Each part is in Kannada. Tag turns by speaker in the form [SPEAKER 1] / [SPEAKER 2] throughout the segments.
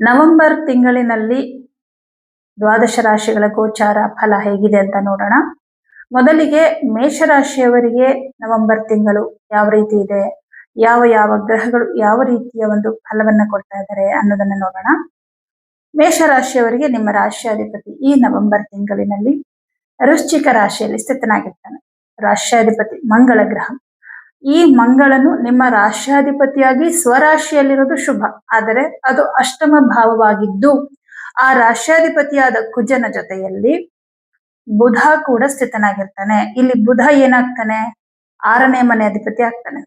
[SPEAKER 1] ನವೆಂಬರ್ ತಿಂಗಳಿನಲ್ಲಿ ದ್ವಾದಶ ರಾಶಿಗಳ ಗೋಚಾರ ಫಲ ಹೇಗಿದೆ ಅಂತ ನೋಡೋಣ. ಮೊದಲಿಗೆ ಮೇಷರಾಶಿಯವರಿಗೆ ನವೆಂಬರ್ ತಿಂಗಳು ಯಾವ ರೀತಿ ಇದೆ, ಯಾವ ಯಾವ ಗ್ರಹಗಳು ಯಾವ ರೀತಿಯ ಒಂದು ಫಲವನ್ನ ಕೊಡ್ತಾ ಇದ್ದಾರೆ ಅನ್ನೋದನ್ನ ನೋಡೋಣ. ಮೇಷರಾಶಿಯವರಿಗೆ ನಿಮ್ಮ ರಾಶ್ಯಾಧಿಪತಿ ಈ ನವೆಂಬರ್ ತಿಂಗಳಿನಲ್ಲಿ ವೃಶ್ಚಿಕ ರಾಶಿಯಲ್ಲಿ ಸ್ಥಿತನಾಗಿರ್ತಾನೆ. ರಾಶ್ಯಾಧಿಪತಿ ಮಂಗಳ ಗ್ರಹ. ಈ ಮಂಗಳನು ನಿಮ್ಮ ರಾಶ್ಯಾಧಿಪತಿಯಾಗಿ ಸ್ವರಾಶಿಯಲ್ಲಿರೋದು ಶುಭ. ಆದರೆ ಅದು ಅಷ್ಟಮ ಭಾವವಾಗಿದ್ದು, ಆ ರಾಶ್ಯಾಧಿಪತಿಯಾದ ಕುಜನ ಜೊತೆಯಲ್ಲಿ ಬುಧ ಕೂಡ ಸ್ಥಿತನಾಗಿರ್ತಾನೆ. ಇಲ್ಲಿ ಬುಧ ಏನಾಗ್ತಾನೆ? ಆರನೇ ಮನೆ ಅಧಿಪತಿ ಆಗ್ತಾನೆ.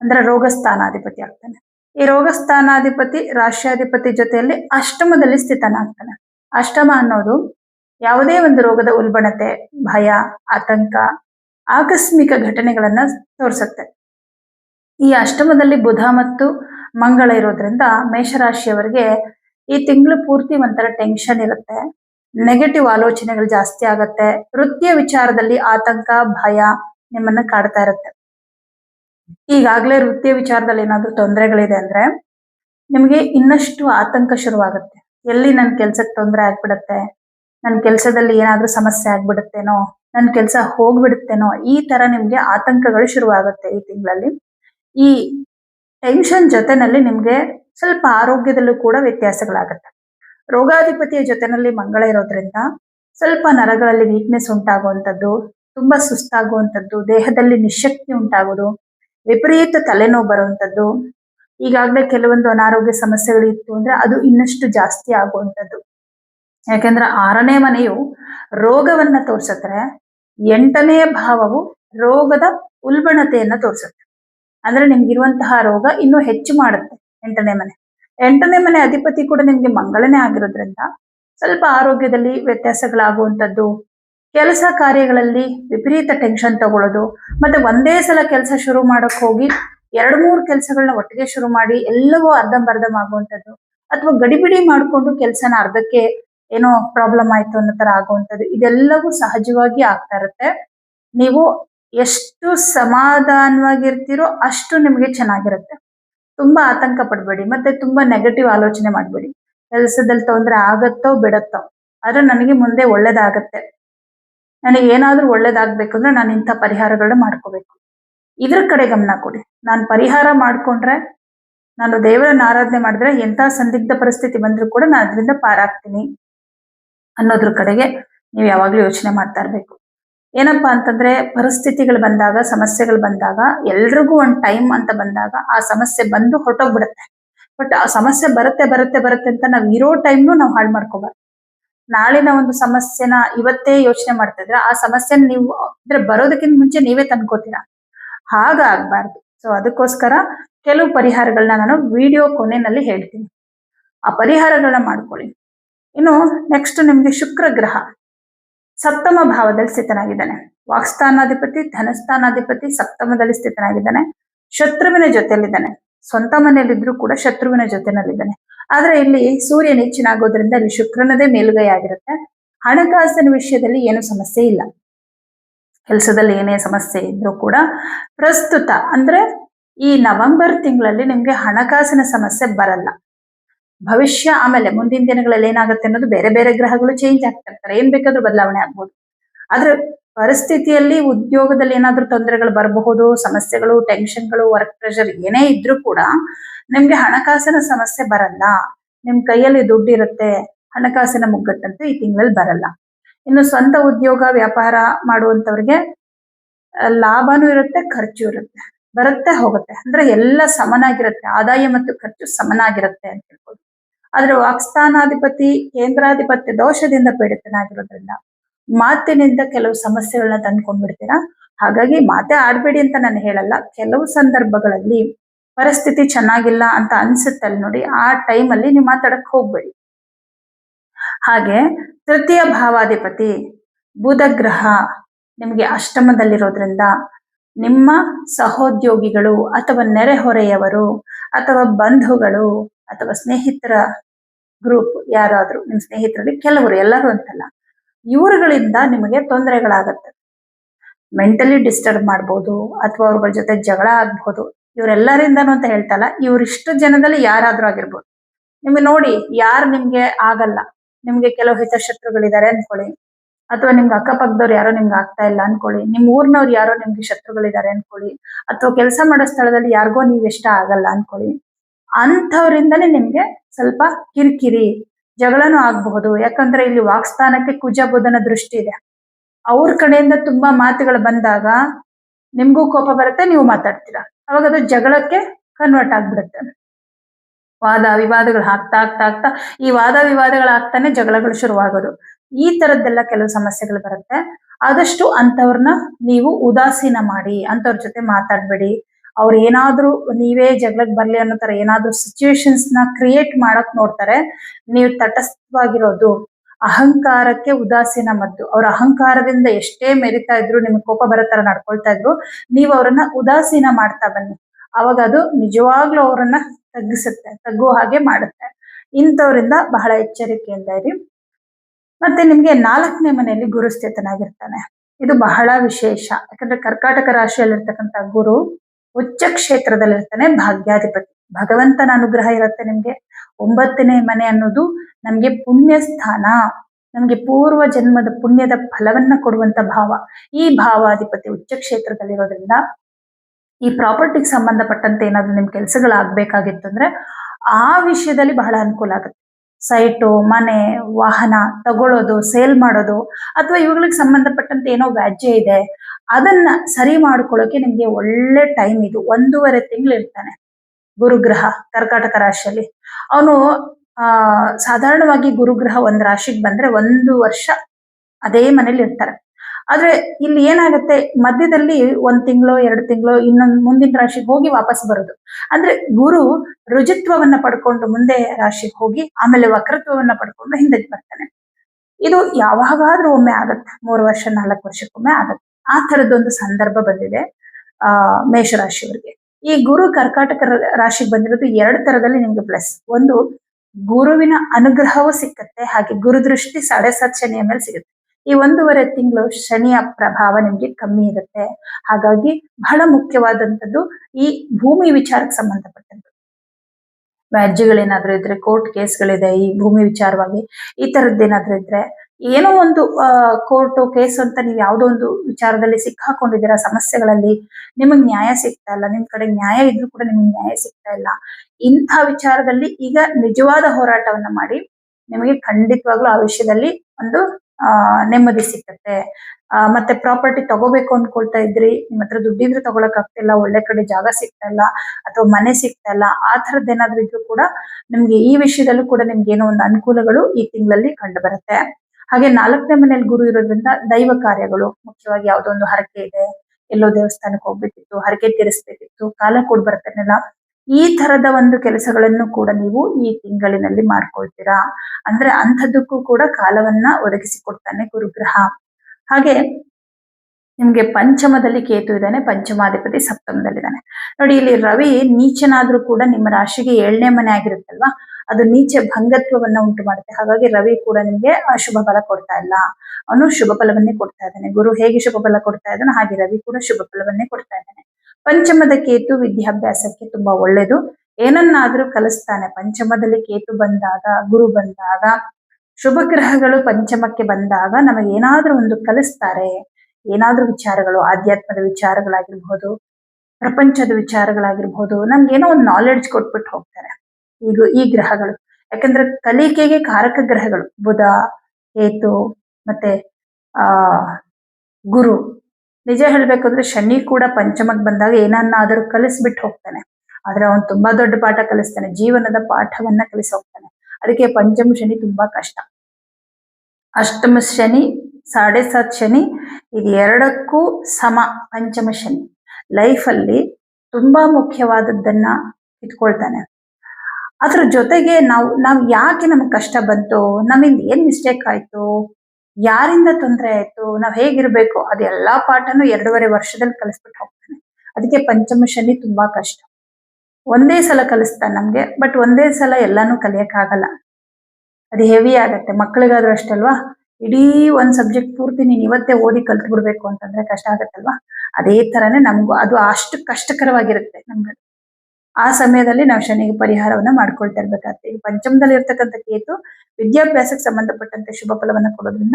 [SPEAKER 1] ಅಂದ್ರೆ ರೋಗಸ್ಥಾನಾಧಿಪತಿ ಆಗ್ತಾನೆ. ಈ ರೋಗಸ್ಥಾನಾಧಿಪತಿ ರಾಷ್ಟ್ರಾಧಿಪತಿ ಜೊತೆಯಲ್ಲಿ ಅಷ್ಟಮದಲ್ಲಿ ಸ್ಥಿತನಾಗ್ತಾನೆ. ಅಷ್ಟಮ ಅನ್ನೋದು ಯಾವುದೇ ಒಂದು ರೋಗದ ಉಲ್ಬಣತೆ, ಭಯ, ಆತಂಕ ಆಕಸ್ಮಿಕ ಘಟನೆಗಳನ್ನ ತೋರಿಸುತ್ತೆ. ಈ ಅಷ್ಟಮದಲ್ಲಿ ಬುಧ ಮತ್ತು ಮಂಗಳ ಇರೋದ್ರಿಂದ ಮೇಷರಾಶಿಯವರಿಗೆ ಈ ತಿಂಗಳು ಪೂರ್ತಿ ಒಂಥರ ಟೆನ್ಷನ್ ಇರುತ್ತೆ. ನೆಗೆಟಿವ್ ಆಲೋಚನೆಗಳು ಜಾಸ್ತಿ ಆಗತ್ತೆ. ವೃತ್ತಿಯ ವಿಚಾರದಲ್ಲಿ ಆತಂಕ, ಭಯ ನಿಮ್ಮನ್ನ ಕಾಡ್ತಾ ಇರುತ್ತೆ. ಈಗಾಗಲೇ ವೃತ್ತಿಯ ವಿಚಾರದಲ್ಲಿ ಏನಾದ್ರೂ ತೊಂದರೆಗಳಿದೆ ಅಂದ್ರೆ ನಿಮಗೆ ಇನ್ನಷ್ಟು ಆತಂಕ ಶುರುವಾಗುತ್ತೆ. ಎಲ್ಲಿ ನನ್ನ ಕೆಲ್ಸಕ್ಕೆ ತೊಂದರೆ ಆಗ್ಬಿಡತ್ತೆ? ನನ್ನ ಕೆಲಸದಲ್ಲಿ ಏನಾದ್ರೂ ಸಮಸ್ಯೆ ಆಗ್ಬಿಡುತ್ತೇನೋ? ನನ್ನ ಕೆಲಸ ಹೋಗ್ಬಿಡುತ್ತೇನೋ ಈ ತರ ನಿಮ್ಗೆ ಆತಂಕಗಳು ಶುರುವಾಗುತ್ತೆ ಈ ತಿಂಗಳಲ್ಲಿ. ಈ ಟೆನ್ಷನ್ ಜೊತೆನಲ್ಲಿ ನಿಮ್ಗೆ ಸ್ವಲ್ಪ ಆರೋಗ್ಯದಲ್ಲೂ ಕೂಡ ವ್ಯತ್ಯಾಸಗಳಾಗುತ್ತೆ. ರೋಗಾಧಿಪತಿಯ ಜೊತೆನಲ್ಲಿ ಮಂಗಳ ಇರೋದ್ರಿಂದ ಸ್ವಲ್ಪ ನರಗಳಲ್ಲಿ ವೀಕ್ನೆಸ್ ಉಂಟಾಗುವಂಥದ್ದು, ತುಂಬಾ ಸುಸ್ತಾಗುವಂಥದ್ದು, ದೇಹದಲ್ಲಿ ನಿಶಕ್ತಿ ಉಂಟಾಗೋದು ವಿಪರೀತ ತಲೆನೋವು ಬರುವಂಥದ್ದು, ಈಗಾಗಲೇ ಕೆಲವೊಂದು ಅನಾರೋಗ್ಯ ಸಮಸ್ಯೆಗಳು ಇತ್ತು ಅಂದ್ರೆ ಅದು ಇನ್ನಷ್ಟು ಜಾಸ್ತಿ ಆಗುವಂಥದ್ದು. ಯಾಕಂದ್ರೆ ಆರನೇ ಮನೆಯು ರೋಗವನ್ನ ತೋರ್ಸತ್ರೆ ಎಂಟನೇ ಭಾವವು ರೋಗದ ಉಲ್ಬಣತೆಯನ್ನ ತೋರ್ಸುತ್ತೆ. ಅಂದ್ರೆ ನಿಮ್ಗಿರುವಂತಹ ರೋಗ ಇನ್ನೂ ಹೆಚ್ಚು ಮಾಡುತ್ತೆ ಎಂಟನೇ ಮನೆ. ಎಂಟನೇ ಮನೆ ಅಧಿಪತಿ ಕೂಡ ನಿಮ್ಗೆ ಮಂಗಳನೇ ಆಗಿರೋದ್ರಿಂದ ಸ್ವಲ್ಪ ಆರೋಗ್ಯದಲ್ಲಿ ವ್ಯತ್ಯಾಸಗಳಾಗುವಂಥದ್ದು, ಕೆಲಸ ಕಾರ್ಯಗಳಲ್ಲಿ ವಿಪರೀತ ಟೆನ್ಷನ್ ತಗೊಳ್ಳೋದು, ಮತ್ತೆ ಒಂದೇ ಸಲ ಕೆಲಸ ಶುರು ಮಾಡಕ್ ಹೋಗಿ ಎರಡು ಮೂರು ಕೆಲಸಗಳನ್ನ ಒಟ್ಟಿಗೆ ಶುರು ಮಾಡಿ ಎಲ್ಲವೂ ಅರ್ಧಂಬರ್ಧಂ ಆಗುವಂಥದ್ದು, ಅಥವಾ ಗಡಿಬಿಡಿ ಮಾಡಿಕೊಂಡು ಕೆಲಸನ ಅರ್ಧಕ್ಕೆ ಏನೋ ಪ್ರಾಬ್ಲಮ್ ಆಯ್ತು ಅನ್ನೋ ತರ ಆಗುವಂಥದ್ದು ಇದೆಲ್ಲವೂ ಸಹಜವಾಗಿ ಆಗ್ತಾ ಇರುತ್ತೆ. ನೀವು ಎಷ್ಟು ಸಮಾಧಾನವಾಗಿರ್ತೀರೋ ಅಷ್ಟು ನಿಮಗೆ ಚೆನ್ನಾಗಿರುತ್ತೆ. ತುಂಬಾ ಆತಂಕ ಪಡಬೇಡಿ, ಮತ್ತೆ ತುಂಬಾ ನೆಗೆಟಿವ್ ಆಲೋಚನೆ ಮಾಡಬೇಡಿ. ಕೆಲಸದಲ್ಲಿ ತೊಂದರೆ ಆಗತ್ತೋ ಬಿಡತ್ತೋ, ಆದ್ರೆ ನನಗೆ ಮುಂದೆ ಒಳ್ಳೇದಾಗತ್ತೆ. ನನಗೆ ಏನಾದ್ರೂ ಒಳ್ಳೇದಾಗ್ಬೇಕು ಅಂದ್ರೆ ನಾನು ಇಂಥ ಪರಿಹಾರಗಳನ್ನ ಮಾಡ್ಕೋಬೇಕು. ಇದ್ರ ಕಡೆ ಗಮನ ಕೊಡಿ. ನಾನು ಪರಿಹಾರ ಮಾಡ್ಕೊಂಡ್ರೆ, ನಾನು ದೇವರನ್ನ ಆರಾಧನೆ ಮಾಡಿದ್ರೆ ಎಂಥ ಸಂದಿಗ್ಧ ಪರಿಸ್ಥಿತಿ ಬಂದರೂ ಕೂಡ ನಾನು ಅದರಿಂದ ಪಾರಾಗ್ತೀನಿ. ಅನ್ನೋದ್ರ ಕಡೆಗೆ ನೀವು ಯಾವಾಗ್ಲೂ ಯೋಚನೆ ಮಾಡ್ತಾ ಇರ್ಬೇಕು. ಏನಪ್ಪಾ ಅಂತಂದ್ರೆ ಪರಿಸ್ಥಿತಿಗಳು ಬಂದಾಗ, ಸಮಸ್ಯೆಗಳು ಬಂದಾಗ, ಎಲ್ರಿಗೂ ಒಂದ್ ಟೈಮ್ ಅಂತ ಬಂದಾಗ ಆ ಸಮಸ್ಯೆ ಬಂದು ಹೊರಟೋಗ್ಬಿಡುತ್ತೆ. ಬಟ್ ಆ ಸಮಸ್ಯೆ ಬರುತ್ತೆ ಬರುತ್ತೆ ಬರುತ್ತೆ ಅಂತ ನಾವ್ ಇರೋ ಟೈಮ್ನು ನಾವು ಹಾಳು ಮಾಡ್ಕೋಬಾರ್ದು. ನಾಳಿನ ಒಂದು ಸಮಸ್ಯೆನ ಇವತ್ತೇ ಯೋಚನೆ ಮಾಡ್ತಾ ಇದ್ರೆ ಆ ಸಮಸ್ಯೆ ನೀವು ಅಂದ್ರೆ ಬರೋದಕ್ಕಿಂತ ಮುಂಚೆ ನೀವೇ ತಂದ್ಕೋತೀರಾ? ಹಾಗಾಗ್ಬಾರ್ದು. ಸೊ ಅದಕ್ಕೋಸ್ಕರ ಕೆಲವು ಪರಿಹಾರಗಳನ್ನ ನಾನು ವಿಡಿಯೋ ಕೊನೆಯಲ್ಲಿ ಹೇಳ್ತೀನಿ. ಆ ಪರಿಹಾರಗಳನ್ನ ಮಾಡ್ಕೊಳ್ಳಿ. ಇನ್ನು ನೆಕ್ಸ್ಟ್ ನಿಮ್ಗೆ ಶುಕ್ರ ಗ್ರಹ. ಸಪ್ತಮ ಭಾವದಲ್ಲಿ ಸ್ಥಿತನಾಗಿದ್ದಾನೆ. ವಾಕ್ಸ್ಥಾನಾಧಿಪತಿ, ಧನಸ್ಥಾನಾಧಿಪತಿ ಸಪ್ತಮದಲ್ಲಿ ಸ್ಥಿತನಾಗಿದ್ದಾನೆ. ಶತ್ರುವಿನ ಜೊತೆಯಲ್ಲಿದ್ದಾನೆ. ಸ್ವಂತ ಮನೆಯಲ್ಲಿದ್ರು ಕೂಡ ಶತ್ರುವಿನ ಜೊತೆನಲ್ಲಿದ್ದಾನೆ ಆದ್ರೆ ಇಲ್ಲಿ ಸೂರ್ಯ ನೆಚ್ಚಿನಾಗೋದ್ರಿಂದ ಅಲ್ಲಿ ಶುಕ್ರನದೇ ಮೇಲುಗೈ ಆಗಿರುತ್ತೆ ಹಣಕಾಸಿನ ವಿಷಯದಲ್ಲಿ ಏನು ಸಮಸ್ಯೆ ಇಲ್ಲ. ಕೆಲಸದಲ್ಲಿ ಏನೇ ಸಮಸ್ಯೆ ಇದ್ರೂ ಕೂಡ ಪ್ರಸ್ತುತ ಅಂದ್ರೆ ಈ ನವೆಂಬರ್ ತಿಂಗಳಲ್ಲಿ ನಿಮ್ಗೆ ಹಣಕಾಸಿನ ಸಮಸ್ಯೆ ಬರಲ್ಲ. ಭವಿಷ್ಯ ಆಮೇಲೆ ಮುಂದಿನ ದಿನಗಳಲ್ಲಿ ಏನಾಗುತ್ತೆ ಅನ್ನೋದು ಬೇರೆ ಬೇರೆ ಗ್ರಹಗಳು ಚೇಂಜ್ ಆಗ್ತಾ ಇರ್ತಾರೆ. ಏನ್ ಬೇಕಾದ್ರೂ ಬದಲಾವಣೆ ಆಗ್ಬೋದು. ಆದ್ರೆ ಪರಿಸ್ಥಿತಿಯಲ್ಲಿ ಉದ್ಯೋಗದಲ್ಲಿ ಏನಾದ್ರೂ ತೊಂದರೆಗಳು ಬರಬಹುದು, ಸಮಸ್ಯೆಗಳು ಟೆನ್ಷನ್ಗಳು ವರ್ಕ್ ಪ್ರೆಷರ್ ಏನೇ ಇದ್ರೂ ಕೂಡ ನಿಮ್ಗೆ ಹಣಕಾಸಿನ ಸಮಸ್ಯೆ ಬರಲ್ಲ. ನಿಮ್ ಕೈಯಲ್ಲಿ ದುಡ್ಡು ಇರುತ್ತೆ, ಹಣಕಾಸಿನ ಮುಗ್ಗಟ್ಟಂತೂ ಈ ತಿಂಗಳಲ್ಲಿ ಬರಲ್ಲ. ಇನ್ನು ಸ್ವಂತ ಉದ್ಯೋಗ, ವ್ಯಾಪಾರ ಮಾಡುವಂತವ್ರಿಗೆ ಲಾಭನೂ ಇರುತ್ತೆ, ಖರ್ಚು ಇರುತ್ತೆ. ಬರುತ್ತೆ ಹೋಗುತ್ತೆ. ಅಂದ್ರೆ ಎಲ್ಲ ಸಮನಾಗಿರುತ್ತೆ. ಆದಾಯ ಮತ್ತು ಖರ್ಚು ಸಮನಾಗಿರುತ್ತೆ ಅಂತ ಹೇಳ್ಬೋದು. ಆದ್ರೆ ವಾಕ್ಸ್ಥಾನಾಧಿಪತಿ, ಕೇಂದ್ರಾಧಿಪತ್ಯ ದೋಷದಿಂದ ಪೀಡಿತನಾಗಿರೋದ್ರಿಂದ ಮಾತಿನಿಂದ ಕೆಲವು ಸಮಸ್ಯೆಗಳನ್ನ ತಂದ್ಕೊಂಡ್ಬಿಡ್ತೀರಾ? ಹಾಗಾಗಿ ಮಾತೆ ಆಡ್ಬೇಡಿ ಅಂತ ನಾನು ಹೇಳಲ್ಲ. ಕೆಲವು ಸಂದರ್ಭಗಳಲ್ಲಿ ಪರಿಸ್ಥಿತಿ ಚೆನ್ನಾಗಿಲ್ಲ ಅಂತ ಅನ್ಸುತ್ತಲ್ಲ ನೋಡಿ, ಆ ಟೈಮಲ್ಲಿ ನೀವು ಮಾತಾಡಕ್ ಹೋಗ್ಬೇಡಿ. ಹಾಗೆ ತೃತೀಯ ಭಾವಾಧಿಪತಿ ಬುಧ ಗ್ರಹ ನಿಮಗೆ ಅಷ್ಟಮದಲ್ಲಿರೋದ್ರಿಂದ ನಿಮ್ಮ ಸಹೋದ್ಯೋಗಿಗಳು ಅಥವಾ ನೆರೆಹೊರೆಯವರು ಅಥವಾ ಬಂಧುಗಳು ಅಥವಾ ಸ್ನೇಹಿತರ ಗ್ರೂಪ್ ಯಾರಾದರೂ ನಿಮ್ಮ ಸ್ನೇಹಿತರಲ್ಲಿ ಕೆಲವರು, ಎಲ್ಲರೂ ಅಂತಲ್ಲ, ಇವರುಗಳಿಂದ ನಿಮಗೆ ತೊಂದರೆಗಳಾಗತ್ತೆ. ಮೆಂಟಲಿ ಡಿಸ್ಟರ್ಬ್ ಮಾಡ್ಬೋದು, ಅಥವಾ ಅವ್ರಗಳ ಜೊತೆ ಜಗಳ ಆಗ್ಬೋದು, ಇವರೆಲ್ಲರಿಂದನೂ ಅಂತ ಹೇಳ್ತಲ್ಲ, ಇವರಿಷ್ಟು ಜನದಲ್ಲಿ ಯಾರಾದರೂ ಆಗಿರ್ಬೋದು. ನಿಮಗೆ ನೋಡಿ, ಯಾರು ನಿಮ್ಗೆ ಆಗಲ್ಲ. ನಿಮಗೆ ಕೆಲವು ಹಿತಶತ್ರುಗಳಿದ್ದಾರೆ ಅನ್ಕೊಳ್ಳಿ, ಅಥವಾ ನಿಮ್ಗೆ ಅಕ್ಕಪಕ್ಕದವ್ರು ಯಾರೋ ನಿಮ್ಗೆ ಆಗ್ತಾ ಇಲ್ಲ ಅನ್ಕೊಳ್ಳಿ ನಿಮ್ಮ ಊರಿನವ್ರು ಯಾರೋ ನಿಮ್ಗೆ ಶತ್ರುಗಳಿದ್ದಾರೆ ಅನ್ಕೊಳ್ಳಿ, ಅಥವಾ ಕೆಲಸ ಮಾಡೋ ಸ್ಥಳದಲ್ಲಿ ಯಾರಿಗೋ ನೀವು ಇಷ್ಟ ಆಗಲ್ಲ ಅನ್ಕೊಳ್ಳಿ. ಅಂಥವ್ರಿಂದನೇ ನಿಮ್ಗೆ ಸ್ವಲ್ಪ ಕಿರಿಕಿರಿ, ಜಗಳನು ಆಗಬಹುದು. ಯಾಕಂದ್ರೆ ಇಲ್ಲಿ ವಾಕ್ಸ್ಥಾನಕ್ಕೆ ಕುಜ ಬುಧನ ದೃಷ್ಟಿ ಇದೆ. ಅವ್ರ ಕಡೆಯಿಂದ ತುಂಬಾ ಮಾತುಗಳು ಬಂದಾಗ ನಿಮ್ಗೂ ಕೋಪ ಬರುತ್ತೆ, ನೀವು ಮಾತಾಡ್ತೀರಾ. ಅವಾಗ ಅದು ಜಗಳಕ್ಕೆ ಕನ್ವರ್ಟ್ ಆಗ್ಬಿಡುತ್ತೆ. ವಾದ ವಿವಾದಗಳು ಆಗ್ತಾ ಆಗ್ತಾ ಆಗ್ತಾ, ಈ ವಾದ ವಿವಾದಗಳು ಆಗ್ತಾನೆ ಜಗಳಗಳು ಶುರುವಾಗೋದು. ಈ ತರದ್ದೆಲ್ಲ ಕೆಲವು ಸಮಸ್ಯೆಗಳು ಬರುತ್ತೆ. ಆದಷ್ಟು ಅಂತವ್ರನ್ನ ನೀವು ಉದಾಸೀನ ಮಾಡಿ, ಅಂಥವ್ರ ಜೊತೆ ಮಾತಾಡ್ಬೇಡಿ. ಅವ್ರು ಏನಾದ್ರೂ ನೀವೇ ಜಗಳಕ್ಕೆ ಬರ್ಲಿ ಅನ್ನೋ ತರ ಏನಾದ್ರೂ ಸಿಚುವೇಶನ್ಸ್ನ ಕ್ರಿಯೇಟ್ ಮಾಡಕ್ ನೋಡ್ತಾರೆ, ನೀವು ತಟಸ್ಥವಾಗಿರೋದು, ಅಹಂಕಾರಕ್ಕೆ ಉದಾಸೀನ ಮದ್ದು. ಅವ್ರ ಅಹಂಕಾರದಿಂದ ಎಷ್ಟೇ ಮೆರಿತಾ ಇದ್ರು, ನಿಮ್ಗೆ ಕೋಪ ಬರೋ ತರ ನಡ್ಕೊಳ್ತಾ ಇದ್ರು, ನೀವು ಅವರನ್ನ ಉದಾಸೀನ ಮಾಡ್ತಾ ಬನ್ನಿ. ಅವಾಗ ಅದು ನಿಜವಾಗ್ಲೂ ಅವರನ್ನ ತಗ್ಗಿಸುತ್ತೆ ತಗ್ಗುವ ಹಾಗೆ ಮಾಡುತ್ತೆ. ಇಂಥವರಿಂದ ಬಹಳ ಎಚ್ಚರಿಕೆಯಿಂದ ಇರಿ. ಮತ್ತೆ ನಿಮ್ಗೆ ನಾಲ್ಕನೇ ಮನೆಯಲ್ಲಿ ಗುರು ಸ್ಥಿತನಾಗಿರ್ತಾನೆ ಇದು ಬಹಳ ವಿಶೇಷ. ಯಾಕಂದ್ರೆ ಕರ್ಕಾಟಕ ರಾಶಿಯಲ್ಲಿರ್ತಕ್ಕಂಥ ಗುರು ಉಚ್ಚ ಕ್ಷೇತ್ರದಲ್ಲಿರ್ತಾನೆ ಭಾಗ್ಯಾಧಿಪತಿ. ಭಗವಂತನ ಅನುಗ್ರಹ ಇರುತ್ತೆ ನಿಮ್ಗೆ. ಒಂಬತ್ತನೇ ಮನೆ ಅನ್ನೋದು ನಮ್ಗೆ ಪುಣ್ಯ ಸ್ಥಾನ ನಮ್ಗೆ ಪೂರ್ವ ಜನ್ಮದ ಪುಣ್ಯದ ಫಲವನ್ನ ಕೊಡುವಂತ ಭಾವ. ಈ ಭಾವಾಧಿಪತಿ ಉಚ್ಚ ಕ್ಷೇತ್ರದಲ್ಲಿರೋದ್ರಿಂದ ಈ ಪ್ರಾಪರ್ಟಿಗೆ ಸಂಬಂಧಪಟ್ಟಂತೆ ಏನಾದ್ರು ನಿಮ್ ಕೆಲಸಗಳಾಗ್ಬೇಕಾಗಿತ್ತು ಅಂದ್ರೆ ಆ ವಿಷಯದಲ್ಲಿ ಬಹಳ ಅನುಕೂಲ ಆಗುತ್ತೆ. ಸೈಟು, ಮನೆ, ವಾಹನ ತಗೊಳ್ಳೋದು ಸೇಲ್ ಮಾಡೋದು, ಅಥವಾ ಇವುಗಳಿಗೆ ಸಂಬಂಧಪಟ್ಟಂತೆ ಏನೋ ವ್ಯಾಜ್ಯ ಇದೆ ಅದನ್ನ ಸರಿ ಮಾಡ್ಕೊಳ್ಳೋಕೆ ನಿಮ್ಗೆ ಒಳ್ಳೆ ಟೈಮ್ ಇದು. ಒಂದೂವರೆ ತಿಂಗಳು ಇರ್ತಾನೆ ಗುರುಗ್ರಹ, ಕರ್ಕಾಟಕ ರಾಶಿಯಲ್ಲಿ. ಅವನು, ಆ, ಸಾಧಾರಣವಾಗಿ ಗುರುಗ್ರಹ ಒಂದ್ ರಾಶಿಗೆ ಬಂದ್ರೆ ಒಂದು ವರ್ಷ ಅದೇ ಮನೇಲಿ ಇರ್ತಾರೆ. ಆದ್ರೆ ಇಲ್ಲಿ ಏನಾಗುತ್ತೆ, ಮಧ್ಯದಲ್ಲಿ ಒಂದ್ ತಿಂಗಳು, ಎರಡು ತಿಂಗಳು, ಇನ್ನೊಂದ್ ಮುಂದಿನ ರಾಶಿಗೆ ಹೋಗಿ ವಾಪಸ್ ಬರೋದು. ಅಂದ್ರೆ ಗುರು ರುಜುತ್ವವನ್ನ ಪಡ್ಕೊಂಡು ಮುಂದೆ ರಾಶಿಗೆ ಹೋಗಿ ಆಮೇಲೆ ವಕ್ರತ್ವವನ್ನ ಪಡ್ಕೊಂಡು ಹಿಂದಕ್ಕೆ ಬರ್ತಾನೆ. ಇದು ಯಾವಾಗಾದ್ರೂ ಒಮ್ಮೆ ಆಗತ್ತೆ. ಮೂರು ವರ್ಷ, ನಾಲ್ಕು ವರ್ಷಕ್ಕೊಮ್ಮೆ ಆಗತ್ತೆ. ಆ ತರದೊಂದು ಸಂದರ್ಭ ಬಂದಿದೆ, ಆ, ಮೇಷರಾಶಿಯವರಿಗೆ. ಈ ಗುರು ಕರ್ಕಾಟಕ ರಾಶಿಗೆ ಬಂದಿರೋದು ಎರಡು ತರದಲ್ಲಿ ನಿಮ್ಗೆ ಪ್ಲಸ್ ಒಂದು, ಗುರುವಿನ ಅನುಗ್ರಹವೂ ಸಿಕ್ಕತ್ತೆ, ಹಾಗೆ ಗುರುದೃಷ್ಟಿ ಸಾಡೆ ಸಾತ್ ಶನಿಯ ಮೇಲೆ ಸಿಗುತ್ತೆ. ಈ ಒಂದೂವರೆ ತಿಂಗಳು ಶನಿಯ ಪ್ರಭಾವ ನಿಮ್ಗೆ ಕಮ್ಮಿ ಇರುತ್ತೆ. ಹಾಗಾಗಿ ಬಹಳ ಮುಖ್ಯವಾದಂಥದ್ದು ಈ ಭೂಮಿ ವಿಚಾರಕ್ಕೆ ಸಂಬಂಧಪಟ್ಟಂತದ್ದು ವ್ಯಾಜ್ಯಗಳೇನಾದ್ರೂ ಇದ್ರೆ, ಕೋರ್ಟ್ ಕೇಸ್ಗಳಿದೆ, ಈ ಭೂಮಿ ವಿಚಾರವಾಗಿ, ಈ ತರದ್ದೇನಾದ್ರೂ ಇದ್ರೆ ಏನೋ ಒಂದು ಕೋರ್ಟು ಕೇಸ್ ಅಂತ ನೀವು ಯಾವುದೋ ಒಂದು ವಿಚಾರದಲ್ಲಿ ಸಿಕ್ಕಾಕೊಂಡಿದ್ದೀರಾ ಸಮಸ್ಯೆಗಳಲ್ಲಿ, ನಿಮಗೆ ನ್ಯಾಯ ಸಿಗ್ತಾ ಇಲ್ಲ, ನಿಮ್ ಕಡೆ ನ್ಯಾಯ ಇದ್ರೂ ಕೂಡ ನಿಮಗೆ ನ್ಯಾಯ ಸಿಗ್ತಾ ಇಲ್ಲ. ಇಂಥ ವಿಚಾರದಲ್ಲಿ ಈಗ ನಿಜವಾದ ಹೋರಾಟವನ್ನ ಮಾಡಿ, ನಿಮಗೆ ಖಂಡಿತವಾಗ್ಲೂ ಆ ವಿಷಯದಲ್ಲಿ ಒಂದು, ಆ, ನೆಮ್ಮದಿ ಸಿಕ್ಕತ್ತೆ. ಮತ್ತೆ ಪ್ರಾಪರ್ಟಿ ತಗೋಬೇಕು ಅನ್ಕೊಳ್ತಾ ಇದ್ರಿ, ನಿಮ್ ಹತ್ರ ದುಡ್ಡಿದ್ರೆ ತಗೊಳಕ್ ಆಗ್ತಿಲ್ಲ ಒಳ್ಳೆ ಕಡೆ ಜಾಗ ಸಿಗ್ತಾ ಇಲ್ಲ, ಅಥವಾ ಮನೆ ಸಿಗ್ತಾ ಇಲ್ಲ, ಆ ತರದ್ ಏನಾದ್ರೂ ಇದ್ರೂ ಕೂಡ ನಿಮ್ಗೆ ಈ ವಿಷಯದಲ್ಲೂ ಕೂಡ ನಿಮ್ಗೆ ಏನೋ ಒಂದು ಅನುಕೂಲಗಳು ಈ ತಿಂಗಳಲ್ಲಿ ಕಂಡು ಬರುತ್ತೆ. ಹಾಗೆ ನಾಲ್ಕನೇ ಮನೇಲಿ ಗುರು ಇರೋದ್ರಿಂದ ದೈವ ಕಾರ್ಯಗಳು, ಮುಖ್ಯವಾಗಿ ಯಾವ್ದೋ ಒಂದು ಹರಕೆ ಇದೆ, ಎಲ್ಲೋ ದೇವಸ್ಥಾನಕ್ಕೆ ಹೋಗ್ಬೇಕಿತ್ತು, ಹರಕೆ ತೀರಿಸ್ಬೇಕಿತ್ತು, ಕಾಲ ಕೂಡ ಬರ್ತಿರ್ಲಿಲ್ಲ ಈ ತರದ ಒಂದು ಕೆಲಸಗಳನ್ನು ಕೂಡ ನೀವು ಈ ತಿಂಗಳಿನಲ್ಲಿ ಮಾಡ್ಕೊಳ್ತೀರಾ? ಅಂದ್ರೆ ಅಂಥದ್ದಕ್ಕೂ ಕೂಡ ಕಾಲವನ್ನ ಒದಗಿಸಿ ಕೊಡ್ತಾನೆ ಗುರುಗ್ರಹ. ಹಾಗೆ ನಿಮ್ಗೆ ಪಂಚಮದಲ್ಲಿ ಕೇತು ಇದ್ದಾನೆ, ಪಂಚಮಾಧಿಪತಿ ಸಪ್ತಮದಲ್ಲಿದ್ದಾನೆ. ನೋಡಿ, ಇಲ್ಲಿ ರವಿ ನೀಚನಾದ್ರೂ ಕೂಡ ನಿಮ್ಮ ರಾಶಿಗೆ ಏಳನೇ ಮನೆ ಆಗಿರುತ್ತಲ್ವಾ? ಅದು ನೀಚ ಭಂಗತ್ವವನ್ನ ಉಂಟು ಮಾಡುತ್ತೆ. ಹಾಗಾಗಿ ರವಿ ಕೂಡ ನಿಮ್ಗೆ ಶುಭ ಫಲ ಕೊಡ್ತಾ ಇಲ್ಲ. ಅವನು ಶುಭ ಫಲವನ್ನೇ ಕೊಡ್ತಾ ಇದ್ದಾನೆ. ಗುರು ಹೇಗೆ ಶುಭ ಫಲ ಕೊಡ್ತಾ ಇದ್ದಾನೆ ಹಾಗೆ ರವಿ ಕೂಡ ಶುಭ ಫಲವನ್ನೇ ಕೊಡ್ತಾ ಇದ್ದಾನೆ. ಪಂಚಮದ ಕೇತು ವಿದ್ಯಾಭ್ಯಾಸಕ್ಕೆ ತುಂಬಾ ಒಳ್ಳೇದು. ಏನನ್ನಾದ್ರೂ ಕಲಿಸ್ತಾನೆ. ಪಂಚಮದಲ್ಲಿ ಕೇತು ಬಂದಾಗ, ಗುರು ಬಂದಾಗ, ಶುಭ ಗ್ರಹಗಳು ಪಂಚಮಕ್ಕೆ ಬಂದಾಗ ನಮಗೆ ಏನಾದ್ರೂ ಒಂದು ಕಲಿಸ್ತಾರೆ. ಏನಾದ್ರೂ ವಿಚಾರಗಳು, ಆಧ್ಯಾತ್ಮದ ವಿಚಾರಗಳಾಗಿರ್ಬಹುದು ಪ್ರಪಂಚದ ವಿಚಾರಗಳಾಗಿರ್ಬಹುದು ನಮ್ಗೆ ಏನೋ ಒಂದು ನಾಲೆಡ್ಜ್ ಕೊಟ್ಬಿಟ್ಟು ಹೋಗ್ತಾರೆ. ಈಗ ಈ ಗ್ರಹಗಳು. ಯಾಕಂದ್ರೆ ಕಲಿಕೆಗೆ ಕಾರಕ ಗ್ರಹಗಳು. ಬುಧ, ಕೇತು, ಮತ್ತೆ, ಆ, ಗುರು. ನಿಜ ಹೇಳ್ಬೇಕಂದ್ರೆ ಶನಿ ಕೂಡ ಪಂಚಮಕ್ ಬಂದಾಗ ಏನನ್ನಾದರೂ ಕಲಿಸ್ಬಿಟ್ಟು ಹೋಗ್ತಾನೆ. ಆದ್ರೆ ಅವನು ತುಂಬಾ ದೊಡ್ಡ ಪಾಠ ಕಲಿಸ್ತಾನೆ. ಜೀವನದ ಪಾಠವನ್ನ ಕಲಿಸಿ ಹೋಗ್ತಾನೆ. ಅದಕ್ಕೆ ಪಂಚಮ ಶನಿ ತುಂಬಾ ಕಷ್ಟ. ಅಷ್ಟಮ ಶನಿ, ಸಾಡೆ ಸಾತ್ ಶನಿ, ಇದು ಎರಡಕ್ಕೂ ಸಮ ಪಂಚಮ ಶನಿ. ಲೈಫಲ್ಲಿ ತುಂಬಾ ಮುಖ್ಯವಾದದ್ದನ್ನ ಇಟ್ಕೊಳ್ತಾನೆ. ಅದ್ರ ಜೊತೆಗೆ ನಾವು ನಾವು ಯಾಕೆ ನಮಗೆ ಕಷ್ಟ ಬಂತು, ನಮ್ಮಿಂದ ಏನ್ ಮಿಸ್ಟೇಕ್ ಆಯ್ತು, ಯಾರಿಂದ ತೊಂದರೆ ಆಯ್ತು, ನಾವ್ ಹೇಗಿರ್ಬೇಕು ಅದೆಲ್ಲಾ ಪಾಠನು ಎರಡೂವರೆ ವರ್ಷದಲ್ಲಿ ಕಲಿಸ್ಬಿಟ್ಟು ಹೋಗ್ತಾನೆ. ಅದಕ್ಕೆ ಪಂಚಮ ಶನಿ ತುಂಬಾ ಕಷ್ಟ. ಒಂದೇ ಸಲ ಕಲಿಸ್ತಾನೆ ನಮ್ಗೆ, ಬಟ್ ಒಂದೇ ಸಲ ಎಲ್ಲಾನು ಕಲಿಯಕ್ಕಾಗಲ್ಲ. ಅದು ಹೆವಿ ಆಗತ್ತೆ. ಮಕ್ಕಳಿಗಾದ್ರೂ ಅಷ್ಟಲ್ವಾ ಇಡೀ ಒಂದ್ ಸಬ್ಜೆಕ್ಟ್ ಪೂರ್ತಿ ನೀನ್ ಇವತ್ತೇ ಓದಿ ಕಲ್ತ್ ಬಿಡ್ಬೇಕು ಅಂತಂದ್ರೆ ಕಷ್ಟ ಆಗತ್ತಲ್ವಾ? ಅದೇ ತರನೇ ನಮ್ಗೂ, ಅದು ಅಷ್ಟು ಕಷ್ಟಕರವಾಗಿರುತ್ತೆ ನಮ್ಗೆ. ಆ ಸಮಯದಲ್ಲಿ ನಾವು ಶನಿಗೆ ಪರಿಹಾರವನ್ನ ಮಾಡ್ಕೊಳ್ತಾ ಇರ್ಬೇಕಾಗ್ತದೆ ಈ ಪಂಚಮದಲ್ಲಿ ಇರ್ತಕ್ಕಂಥ ಕೇತು ವಿದ್ಯಾಭ್ಯಾಸಕ್ಕೆ ಸಂಬಂಧಪಟ್ಟಂತೆ ಶುಭ ಫಲವನ್ನ ಕೊಡೋದ್ರಿಂದ,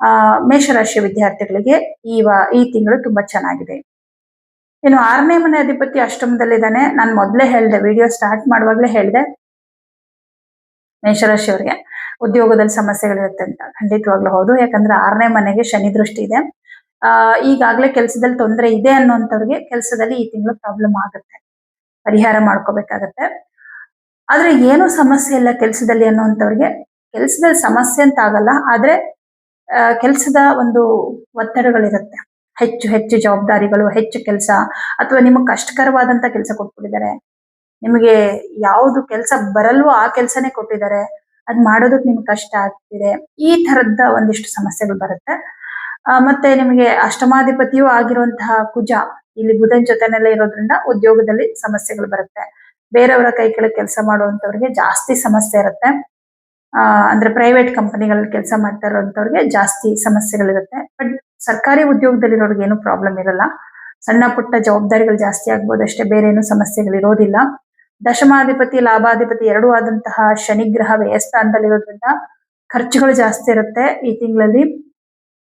[SPEAKER 1] ಆ, ಮೇಷರಾಶಿಯ ವಿದ್ಯಾರ್ಥಿಗಳಿಗೆ ಈ ವಾ, ಈ ತಿಂಗಳು ತುಂಬಾ ಚೆನ್ನಾಗಿದೆ. ಇನ್ನು ಆರನೇ ಮನೆ ಅಧಿಪತಿ ಅಷ್ಟಮದಲ್ಲಿದ್ದಾನೆ. ನಾನು ಮೊದಲೇ ಹೇಳಿದೆ, ವಿಡಿಯೋ ಸ್ಟಾರ್ಟ್ ಮಾಡುವಾಗಲೇ ಹೇಳಿದೆ. ಮೇಷರಾಶಿಯವರಿಗೆ ಉದ್ಯೋಗದಲ್ಲಿ ಸಮಸ್ಯೆಗಳಿರುತ್ತೆ ಅಂತ. ಖಂಡಿತವಾಗ್ಲೂ ಹೌದು. ಯಾಕಂದ್ರೆ ಆರನೇ ಮನೆಗೆ ಶನಿ ದೃಷ್ಟಿ ಇದೆ. ಆ, ಈಗಾಗಲೇ ಕೆಲಸದಲ್ಲಿ ತೊಂದರೆ ಇದೆ ಅನ್ನೋಂಥವ್ರಿಗೆ ಕೆಲಸದಲ್ಲಿ ಈ ತಿಂಗಳು ಪ್ರಾಬ್ಲಮ್ ಆಗುತ್ತೆ. ಪರಿಹಾರ ಮಾಡ್ಕೋಬೇಕಾಗತ್ತೆ. ಆದ್ರೆ ಏನು ಸಮಸ್ಯೆ ಇಲ್ಲ ಕೆಲಸದಲ್ಲಿ ಅನ್ನೋಂಥವ್ರಿಗೆ. ಕೆಲಸದಲ್ಲಿ ಸಮಸ್ಯೆ ಅಂತ ಆಗಲ್ಲ, ಆದ್ರೆ ಕೆಲಸದ ಒಂದು ಒತ್ತಡಗಳಿರುತ್ತೆ. ಹೆಚ್ಚು ಹೆಚ್ಚು ಜವಾಬ್ದಾರಿಗಳು, ಹೆಚ್ಚು ಕೆಲಸ, ಅಥವಾ ನಿಮಗೆ ಕಷ್ಟಕರವಾದಂತ ಕೆಲಸ ಕೊಟ್ಬಿಟ್ಟಿದ್ದಾರೆ. ನಿಮಗೆ ಯಾವುದು ಕೆಲಸ ಬರಲ್ವೋ ಆ ಕೆಲಸನೇ ಕೊಟ್ಟಿದ್ದಾರೆ. ಅದ್ ಮಾಡೋದಕ್ಕೆ ನಿಮ್ಗೆ ಕಷ್ಟ ಆಗ್ತಿದೆ. ಈ ತರದ ಒಂದಿಷ್ಟು ಸಮಸ್ಯೆಗಳು ಬರುತ್ತೆ. ಮತ್ತೆ ನಿಮಗೆ ಅಷ್ಟಮಾಧಿಪತಿಯೂ ಆಗಿರುವಂತಹ ಕುಜ ಇಲ್ಲಿ ಬುಧನ್ ಜೊತೆನೆಲ್ಲ ಇರೋದ್ರಿಂದ ಉದ್ಯೋಗದಲ್ಲಿ ಸಮಸ್ಯೆಗಳು ಬರುತ್ತೆ. ಬೇರೆಯವರ ಕೈ ಕೆಳಗೆ ಕೆಲಸ ಮಾಡುವಂತವ್ರಿಗೆ ಜಾಸ್ತಿ ಸಮಸ್ಯೆ ಇರುತ್ತೆ. ಅಂದ್ರೆ ಪ್ರೈವೇಟ್ ಕಂಪನಿಗಳಲ್ಲಿ ಕೆಲಸ ಮಾಡ್ತಾ ಇರೋಂಥವ್ರಿಗೆ ಜಾಸ್ತಿ ಸಮಸ್ಯೆಗಳಿರುತ್ತೆ. ಬಟ್ ಸರ್ಕಾರಿ ಉದ್ಯೋಗದಲ್ಲಿರೋರ್ಗೆ ಏನು ಪ್ರಾಬ್ಲಮ್ ಇರಲ್ಲ. ಸಣ್ಣ ಪುಟ್ಟ ಜವಾಬ್ದಾರಿಗಳು ಜಾಸ್ತಿ ಆಗ್ಬೋದು ಅಷ್ಟೇ ಬೇರೆ ಏನು ಸಮಸ್ಯೆಗಳು ಇರೋದಿಲ್ಲ. ದಶಮಾಧಿಪತಿ, ಲಾಭಾಧಿಪತಿ ಎರಡೂ ಆದಂತಹ ಶನಿಗ್ರಹ ವ್ಯಯಸ್ಥಾನದಲ್ಲಿರೋದ್ರಿಂದ ಖರ್ಚುಗಳು ಜಾಸ್ತಿ ಇರುತ್ತೆ ಈ ತಿಂಗಳಲ್ಲಿ.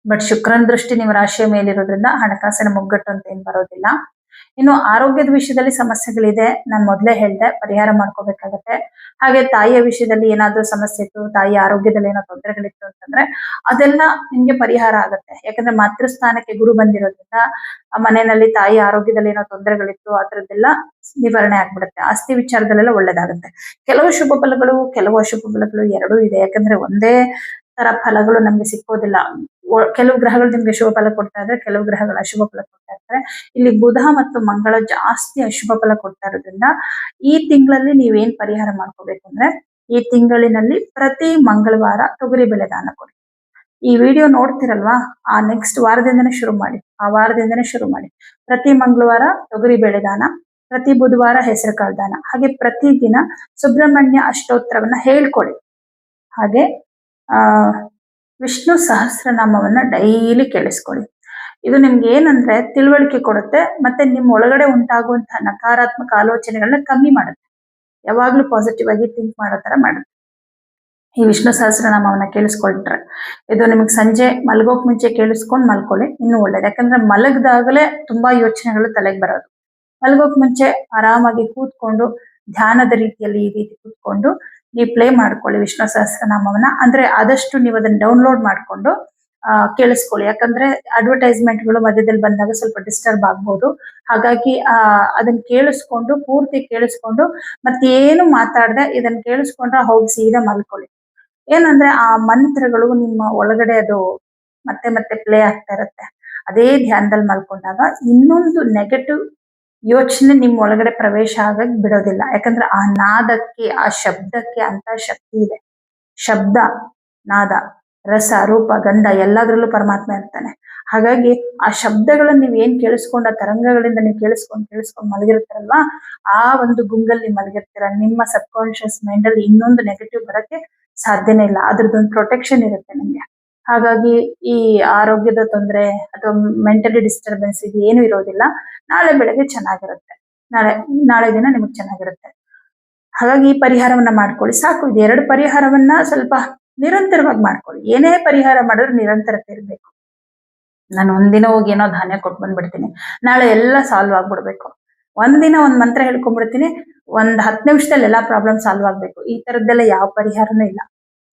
[SPEAKER 1] ಬಟ್ ಶುಕ್ರನ್ ದೃಷ್ಟಿ ನಿಮ್ಮ ರಾಶಿಯ ಮೇಲಿರೋದ್ರಿಂದ ಹಣಕಾಸಿನ ಮುಗ್ಗಟ್ಟು ಅಂತ ಏನ್ ಬರೋದಿಲ್ಲ. ಇನ್ನು ಆರೋಗ್ಯದ ವಿಷಯದಲ್ಲಿ ಸಮಸ್ಯೆಗಳಿದೆ. ನಾನು ಮೊದಲೇ ಹೇಳ್ದೆ, ಪರಿಹಾರ ಮಾಡ್ಕೋಬೇಕಾಗತ್ತೆ. ಹಾಗೆ ತಾಯಿಯ ವಿಷಯದಲ್ಲಿ ಏನಾದ್ರೂ ಸಮಸ್ಯೆ ಇತ್ತು, ತಾಯಿ ಆರೋಗ್ಯದಲ್ಲಿ ಏನೋ ತೊಂದರೆಗಳಿತ್ತು ಅಂತಂದ್ರೆ ಅದೆಲ್ಲ ನಿಮ್ಗೆ ಪರಿಹಾರ ಆಗುತ್ತೆ. ಯಾಕಂದ್ರೆ ಮಾತೃಸ್ಥಾನಕ್ಕೆ ಗುರು ಬಂದಿರೋದ್ರಿಂದ ಆ ಮನೆಯಲ್ಲಿ ತಾಯಿ ಆರೋಗ್ಯದಲ್ಲಿ ಏನೋ ತೊಂದರೆಗಳಿತ್ತು ಆ ಥರದ್ದೆಲ್ಲ ನಿವಾರಣೆ ಆಗ್ಬಿಡುತ್ತೆ. ಆಸ್ತಿ ವಿಚಾರದಲ್ಲೆಲ್ಲ ಒಳ್ಳೇದಾಗುತ್ತೆ. ಕೆಲವು ಶುಭ ಫಲಗಳು, ಕೆಲವು ಅಶುಭ ಫಲಗಳು ಎರಡೂ ಇದೆ. ಯಾಕಂದ್ರೆ ಒಂದೇ ತರ ಫಲಗಳು ನಮ್ಗೆ ಸಿಕ್ಕೋದಿಲ್ಲ. ಕೆಲವು ಗ್ರಹಗಳು ನಿಮ್ಗೆ ಶುಭ ಫಲ ಕೊಡ್ತಾ ಇದ್ರೆ, ಕೆಲವು ಗ್ರಹಗಳು ಅಶುಭ ಫಲ ಕೊಡ್ತಾ ಇರ್ತಾರೆ. ಇಲ್ಲಿ ಬುಧ ಮತ್ತು ಮಂಗಳ ಜಾಸ್ತಿ ಅಶುಭ ಫಲ ಕೊಡ್ತಾ ಇರೋದ್ರಿಂದ ಈ ತಿಂಗಳಲ್ಲಿ ನೀವೇನ್ ಪರಿಹಾರ ಮಾಡ್ಕೋಬೇಕು ಅಂದ್ರೆ, ಈ ತಿಂಗಳಿನಲ್ಲಿ ಪ್ರತಿ ಮಂಗಳವಾರ ತೊಗರಿ ಬೆಳೆ ದಾನ ಕೊಡಿ. ಈ ವಿಡಿಯೋ ನೋಡ್ತಿರಲ್ವಾ? ಆ ನೆಕ್ಸ್ಟ್ ವಾರದಿಂದನೇ ಶುರು ಮಾಡಿ. ಆ ವಾರದಿಂದನೇ ಶುರು ಮಾಡಿ. ಪ್ರತಿ ಮಂಗಳವಾರ ತೊಗರಿ ಬೆಳೆ ದಾನ, ಪ್ರತಿ ಬುಧವಾರ ಹೆಸರು ಕಾಳು ದಾನ, ಹಾಗೆ ಪ್ರತಿದಿನ ಸುಬ್ರಹ್ಮಣ್ಯ ಅಷ್ಟೋತ್ತರವನ್ನ ಹೇಳ್ಕೊಡಿ. ಹಾಗೆ, ಆ ವಿಷ್ಣು ಸಹಸ್ರನಾಮವನ್ನ ಡೈಲಿ ಕೇಳಿಸ್ಕೊಳ್ಳಿ ಇದು ನಿಮ್ಗೆ ಏನಂದ್ರೆ ತಿಳುವಳಿಕೆ ಕೊಡುತ್ತೆ, ಮತ್ತೆ ನಿಮ್ ಒಳಗಡೆ ಉಂಟಾಗುವಂತಹ ನಕಾರಾತ್ಮಕ ಆಲೋಚನೆಗಳನ್ನ ಕಮ್ಮಿ ಮಾಡುತ್ತೆ. ಯಾವಾಗ್ಲೂ ಪಾಸಿಟಿವ್ ಆಗಿ ಥಿಂಕ್ ಮಾಡೋ ತರ ಮಾಡುತ್ತೆ. ಈ ವಿಷ್ಣು ಸಹಸ್ರನಾಮವನ್ನ ಕೇಳಿಸ್ಕೊಳ್ತಾರೆ ಇದು ನಿಮಗೆ ಸಂಜೆ ಮಲಗೋಕ್ ಮುಂಚೆ ಕೇಳಿಸ್ಕೊಂಡು ಮಲ್ಕೊಳ್ಳಿ, ಇನ್ನೂ ಒಳ್ಳೇದು. ಯಾಕಂದ್ರೆ ಮಲಗದಾಗಲೇ ತುಂಬಾ ಯೋಚನೆಗಳು ತಲೆಗೆ ಬರೋದು. ಮಲಗೋಕ್ ಮುಂಚೆ ಆರಾಮಾಗಿ ಕೂತ್ಕೊಂಡು, ಧ್ಯಾನದ ರೀತಿಯಲ್ಲಿ ಈ ರೀತಿ ಕೂತ್ಕೊಂಡು ನೀವು ಪ್ಲೇ ಮಾಡ್ಕೊಳ್ಳಿ ವಿಷ್ಣು ಸಹಸ್ರನಾಮವನ್ನ. ಅಂದ್ರೆ ಆದಷ್ಟು ನೀವು ಅದನ್ನ ಡೌನ್ಲೋಡ್ ಮಾಡ್ಕೊಂಡು ಕೇಳಿಸ್ಕೊಳ್ಳಿ. ಯಾಕಂದ್ರೆ ಅಡ್ವರ್ಟೈಸ್ಮೆಂಟ್ಗಳು ಮಧ್ಯದಲ್ಲಿ ಬಂದಾಗ ಸ್ವಲ್ಪ ಡಿಸ್ಟರ್ಬ್ ಆಗ್ಬಹುದು ಹಾಗಾಗಿ, ಆ, ಅದನ್ನ ಕೇಳಿಸ್ಕೊಂಡು, ಪೂರ್ತಿ ಕೇಳಿಸ್ಕೊಂಡು ಮತ್ತೇನು ಮಾತಾಡದೆ ಇದನ್ನ ಕೇಳಿಸ್ಕೊಂಡ್ರೆ ಹೋಗಿ ಸೀದಾ ಮಲ್ಕೊಳ್ಳಿ. ಏನಂದ್ರೆ ಆ ಮಂತ್ರಗಳು ನಿಮ್ಮ ಒಳಗಡೆ ಅದು ಮತ್ತೆ ಮತ್ತೆ ಪ್ಲೇ ಆಗ್ತಾ ಇರುತ್ತೆ. ಅದೇ ಧ್ಯಾನದಲ್ಲಿ ಮಲ್ಕೊಂಡಾಗ ಇನ್ನೊಂದು ನೆಗೆಟಿವ್ ಯೋಚನೆ ನಿಮ್ ಒಳಗಡೆ ಪ್ರವೇಶ ಆಗಕ್ ಬಿಡೋದಿಲ್ಲ. ಯಾಕಂದ್ರೆ ಆ ನಾದಕ್ಕೆ, ಆ ಶಬ್ದಕ್ಕೆ ಅಂತ ಶಕ್ತಿ ಇದೆ. ಶಬ್ದ, ನಾದ, ರಸ, ರೂಪ, ಗಂಧ ಎಲ್ಲದರಲ್ಲೂ ಪರಮಾತ್ಮ ಇರ್ತಾನೆ. ಹಾಗಾಗಿ ಆ ಶಬ್ದಗಳನ್ನ ನೀವ್ ಏನ್ ಕೇಳಿಸ್ಕೊಂಡು ಆ ತರಂಗಗಳಿಂದ ನೀವು ಕೇಳಿಸ್ಕೊಂಡ್ ಕೇಳಿಸ್ಕೊಂಡ್ ಮಲಗಿರ್ತಾರಲ್ವಾ, ಆ ಒಂದು ಗುಂಗಲ್ಲಿ ಮಲಗಿರ್ತೀರ. ನಿಮ್ಮ ಸಬ್ ಕಾನ್ಶಿಯಸ್ ಮೈಂಡ್ ಅಲ್ಲಿ ಇನ್ನೊಂದು ನೆಗೆಟಿವ್ ಬರಕ್ಕೆ ಸಾಧ್ಯನೇ ಇಲ್ಲ. ಅದ್ರದ್ದೊಂದು ಪ್ರೊಟೆಕ್ಷನ್ ಇರುತ್ತೆ ನಿಮ್ಗೆ. ಹಾಗಾಗಿ ಈ ಆರೋಗ್ಯದ ತೊಂದರೆ ಅಥವಾ ಮೆಂಟಲಿ ಡಿಸ್ಟರ್ಬೆನ್ಸ್ ಇದು ಏನು ಇರೋದಿಲ್ಲ. ನಾಳೆ ಬೆಳಗ್ಗೆ ಚೆನ್ನಾಗಿರುತ್ತೆ. ನಾಳೆ ನಾಳೆ ದಿನ ನಿಮಗೆ ಚೆನ್ನಾಗಿರುತ್ತೆ. ಹಾಗಾಗಿ ಈ ಪರಿಹಾರವನ್ನ ಮಾಡ್ಕೊಳ್ಳಿ. ಸಾಕು, ಇದು ಎರಡು ಪರಿಹಾರವನ್ನ ಸ್ವಲ್ಪ ನಿರಂತರವಾಗಿ ಮಾಡ್ಕೊಳ್ಳಿ. ಏನೇ ಪರಿಹಾರ ಮಾಡಿದ್ರು ನಿರಂತರತೆ ಇರಬೇಕು. ನಾನು ಒಂದಿನ ಹೋಗಿ ಏನೋ ಧಾನ್ಯ ಕೊಟ್ಟು ಬಂದ್ಬಿಡ್ತೀನಿ. ನಾಳೆ ಎಲ್ಲ ಸಾಲ್ವ್ ಆಗ್ಬಿಡ್ಬೇಕು. ಒಂದಿನ ಒಂದ್ ಮಂತ್ರ ಹೇಳ್ಕೊಂಡ್ಬಿಡ್ತೀನಿ. ಒಂದ್ ಹತ್ತು ನಿಮಿಷದಲ್ಲಿ ಎಲ್ಲಾ ಪ್ರಾಬ್ಲಮ್ ಸಾಲ್ವ್ ಆಗ್ಬೇಕು. ಈ ತರದ್ದೆಲ್ಲ ಯಾವ ಪರಿಹಾರನೂ ಇಲ್ಲ.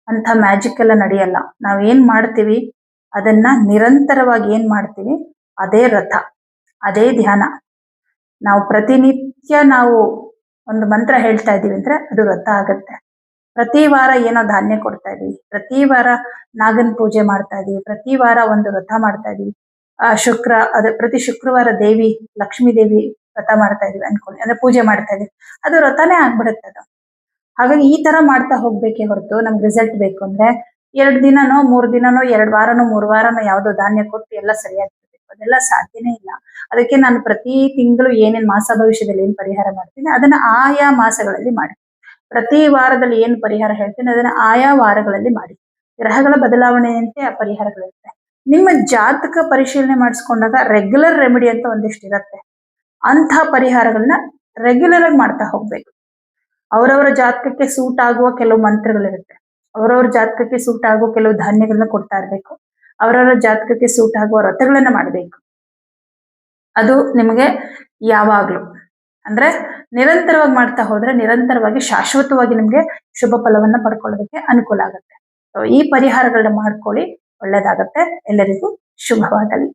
[SPEAKER 1] ಅಂತ ಮ್ಯಾಜಿಕ್ ಎಲ್ಲ ನಡೆಯಲ್ಲ. ನಾವ್ ಏನ್ ಮಾಡ್ತೀವಿ? ಅದನ್ನ ನಿರಂತರವಾಗಿ ಏನ್ ಮಾಡ್ತೀವಿ? ಅದೇ ರಥ, ಅದೇ ಧ್ಯಾನ. ನಾವು ಪ್ರತಿನಿತ್ಯ ನಾವು ಒಂದು ಮಂತ್ರ ಹೇಳ್ತಾ ಇದೀವಿ ಅಂದ್ರೆ ಅದು ರಥ ಆಗತ್ತೆ. ಪ್ರತಿ ವಾರ ಏನೋ ಧಾನ್ಯ ಕೊಡ್ತಾ ಇದೀವಿ ಪ್ರತಿ ವಾರ ನಾಗನ್ ಪೂಜೆ ಮಾಡ್ತಾ ಇದೀವಿ ಪ್ರತಿ ವಾರ ಒಂದು ರಥ ಮಾಡ್ತಾ ಇದೀವಿ ಆ ಶುಕ್ರ, ಅದ ಪ್ರತಿ ಶುಕ್ರವಾರ ದೇವಿ, ಲಕ್ಷ್ಮೀ ದೇವಿ ವ್ರತ ಮಾಡ್ತಾ ಇದೀವಿ ಅನ್ಕೊಳ್ಳಿ. ಅಂದ್ರೆ ಪೂಜೆ ಮಾಡ್ತಾ ಇದೀವಿ ಅದು ವ್ರತನೇ ಆಗ್ಬಿಡುತ್ತೆ ಅದು. ಹಾಗಾಗಿ ಈ ತರ ಮಾಡ್ತಾ ಹೋಗ್ಬೇಕೇ ಹೊರತು ನಮ್ಗೆ ರಿಸಲ್ಟ್ ಬೇಕು ಅಂದ್ರೆ ಎರಡು ದಿನನೋ, ಮೂರ್ ದಿನನೋ, ಎರಡ್ ವಾರನೋ, ಮೂರ್ ವಾರನೋ ಯಾವ್ದೋ ಧಾನ್ಯ ಕೊಟ್ಟು ಎಲ್ಲ ಸರಿಯಾಗಿರ್ಬೇಕು. ಅದೆಲ್ಲ ಸಾಧ್ಯನೇ ಇಲ್ಲ. ಅದಕ್ಕೆ ನಾನು ಪ್ರತಿ ತಿಂಗಳು ಏನೇನ್ ಮಾಸ ಭವಿಷ್ಯದಲ್ಲಿ ಏನ್ ಪರಿಹಾರ ಮಾಡ್ತೀನಿ, ಅದನ್ನ ಆಯಾ ಮಾಸಗಳಲ್ಲಿ ಮಾಡಿ. ಪ್ರತಿ ವಾರದಲ್ಲಿ ಏನ್ ಪರಿಹಾರ ಹೇಳ್ತೀನಿ, ಅದನ್ನ ಆಯಾ ವಾರಗಳಲ್ಲಿ ಮಾಡಿ. ಗ್ರಹಗಳ ಬದಲಾವಣೆಯಂತೆ ಆ ಪರಿಹಾರಗಳಿರುತ್ತೆ. ನಿಮ್ಮ ಜಾತಕ ಪರಿಶೀಲನೆ ಮಾಡಿಸ್ಕೊಂಡಾಗ ರೆಗ್ಯುಲರ್ ರೆಮಿಡಿ ಅಂತ ಒಂದಿಷ್ಟು ಇರುತ್ತೆ. ಅಂಥ ಪರಿಹಾರಗಳನ್ನ ರೆಗ್ಯುಲರ್ ಆಗಿ ಮಾಡ್ತಾ ಹೋಗ್ಬೇಕು. ಅವರವರ ಜಾತಕಕ್ಕೆ ಸೂಟ್ ಆಗುವ ಕೆಲವು ಮಂತ್ರಗಳಿರುತ್ತೆ. ಅವರವ್ರ ಜಾತಕಕ್ಕೆ ಸೂಟ್ ಆಗುವ ಕೆಲವು ಧಾನ್ಯಗಳನ್ನ ಕೊಡ್ತಾ ಇರ್ಬೇಕು. ಅವರವರ ಜಾತಕಕ್ಕೆ ಸೂಟ್ ಆಗುವ ವ್ರತಗಳನ್ನ ಮಾಡಬೇಕು. ಅದು ನಿಮಗೆ ಯಾವಾಗ್ಲೂ, ಅಂದ್ರೆ ನಿರಂತರವಾಗಿ ಮಾಡ್ತಾ ಹೋದ್ರೆ ನಿರಂತರವಾಗಿ ಶಾಶ್ವತವಾಗಿ ನಿಮ್ಗೆ ಶುಭ ಫಲವನ್ನ ಪಡ್ಕೊಳ್ಳೋದಕ್ಕೆ ಅನುಕೂಲ ಆಗುತ್ತೆ. ಈ ಪರಿಹಾರಗಳನ್ನ ಮಾಡ್ಕೊಳ್ಳಿ, ಒಳ್ಳೇದಾಗತ್ತೆ. ಎಲ್ಲರಿಗೂ ಶುಭವಾಗಲಿ.